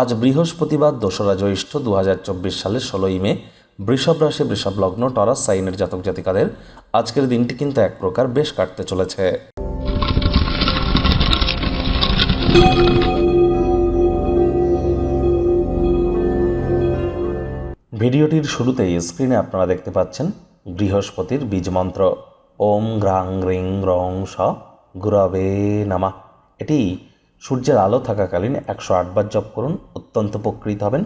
আজ বৃহস্পতিবার দোসরা জ্যৈষ্ঠ দু হাজার চব্বিশ সালের ষোলোই মে, বৃষভ রাশি, বৃষভ লগ্ন টরাস সাইনের জাতক জাতিকাদের আজকের দিনটি কিন্তু এক প্রকার বেশ কাটতে চলেছে। ভিডিওটির শুরুতেই স্ক্রিনে আপনারা দেখতে পাচ্ছেন বৃহস্পতির বীজ মন্ত্র। ওম গ্রাং রিং, রং, স, গুরবে, নামা। এটি সূর্যের আলো থাকাকালীন একশো আটবার জপ করুন, অত্যন্ত উপকৃত হবেন।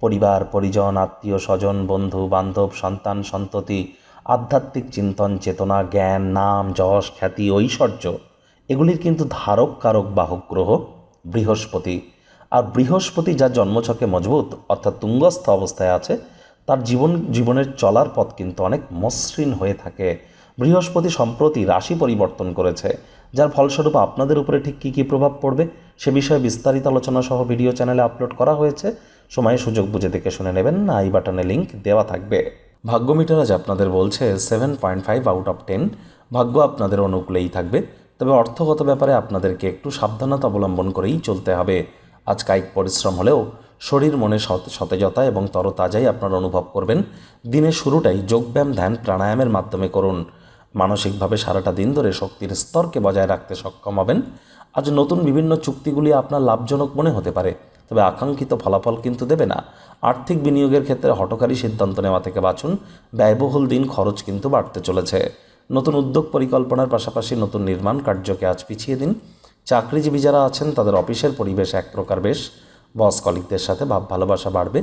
পরিবার, পরিজন, আত্মীয়, স্বজন, বন্ধু, বান্ধব, সন্তান, সন্ততি, আধ্যাত্মিক চিন্তন, চেতনা, জ্ঞান, নাম, যশ, খ্যাতি, ঐশ্বর্য, এগুলির কিন্তু ধারক, কারক, বাহক গ্রহ বৃহস্পতি। আর বৃহস্পতি যা জন্মছকে মজবুত, অর্থাৎ তুঙ্গস্থ অবস্থায় আছে, তার জীবন, জীবনের চলার পথ কিন্তু অনেক মসৃণ হয়ে থাকে। বৃহস্পতি সম্প্রতি রাশি পরিবর্তন করেছে, যার ফলস্বরূপ আপনাদের উপরে ঠিক কী কী প্রভাব পড়বে সে বিষয়ে বিস্তারিত আলোচনা সহ ভিডিও চ্যানেলে আপলোড করা হয়েছে। সময়ে সুযোগ বুঝে দেখে শুনে নেবেন না আই বাটনে লিঙ্ক দেওয়া থাকবে। ভাগ্য মিটার আজ আপনাদের বলছে seven point five out of ten. ভাগ্য আপনাদের অনুকূলেই থাকবে, তবে অর্থগত ব্যাপারে আপনাদেরকে একটু সাবধানতা অবলম্বন করেই চলতে হবে। আজ কায়িক পরিশ্রম হলেও শরীর মনে সত- সতেজতা এবং তরতাজাই আপনারা অনুভব করবেন। দিনের শুরুটাই যোগব্যায়াম, ধ্যান, প্রাণায়ামের মাধ্যমে করুন। মানসিকভাবে সারাটা দিন ধরে শক্তির স্তরকে বজায় রাখতে সক্ষম হবেন। আজ নতুন বিভিন্ন চুক্তিগুলি আপনার লাভজনক মনে হতে পারে, তবে আকাঙ্ক্ষিত ফলাফল কিন্তু দেবে না। আর্থিক বিনিয়োগের ক্ষেত্রে হটকারী সিদ্ধান্ত নেওয়া থেকে বাঁচুন। ব্যয়বহুল দিন খরচ কিন্তু বাড়তে চলেছে। নতুন উদ্যোগ পরিকল্পনার পাশাপাশি নতুন নির্মাণ কার্যকে আজ পিছিয়ে দিন। চাকরিজীবী যারা আছেন, তাদের অফিসের পরিবেশ এক প্রকার বেশ। বস কলিকদের সাথে ভাব ভালোবাসা বাড়বে।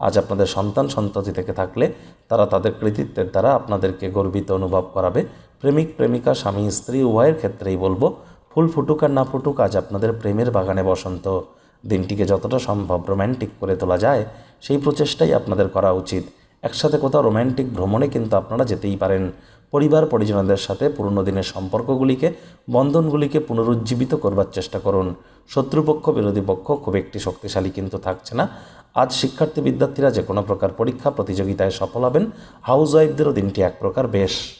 আজ আপনাদের সন্তান সন্ততি থেকে থাকলে তারা তাদের কৃতিত্বের দ্বারা আপনাদেরকে গর্বিত অনুভব করাবে। প্রেমিক, প্রেমিকা, স্বামী, স্ত্রী, উভয়ের ক্ষেত্রেই বলব, ফুল ফুটুক আর না ফুটুক আজ আপনাদের প্রেমের বাগানে বসন্ত। দিনটিকে যতটা সম্ভব রোম্যান্টিক করে তোলা যায়, সেই প্রচেষ্টাই আপনাদের করা উচিত। একসাথে কোথাও রোম্যান্টিক ভ্রমণে কিন্তু আপনারা যেতেই পারেন। পরিবার, পরিজনদের সাথে পুরনো দিনের সম্পর্কগুলিকে, বন্ধনগুলিকে পুনরুজ্জীবিত করবার চেষ্টা করুন। শত্রুপক্ষ, বিরোধী পক্ষ খুব একটি শক্তিশালী কিন্তু থাকছে না। আজ শিক্ষার্থী বিদ্যার্থীরা যে কোনো প্রকার পরীক্ষা, প্রতিযোগিতায় সফল হবেন। হাউস ওয়াইফদেরও দিনটি এক প্রকার বেশ।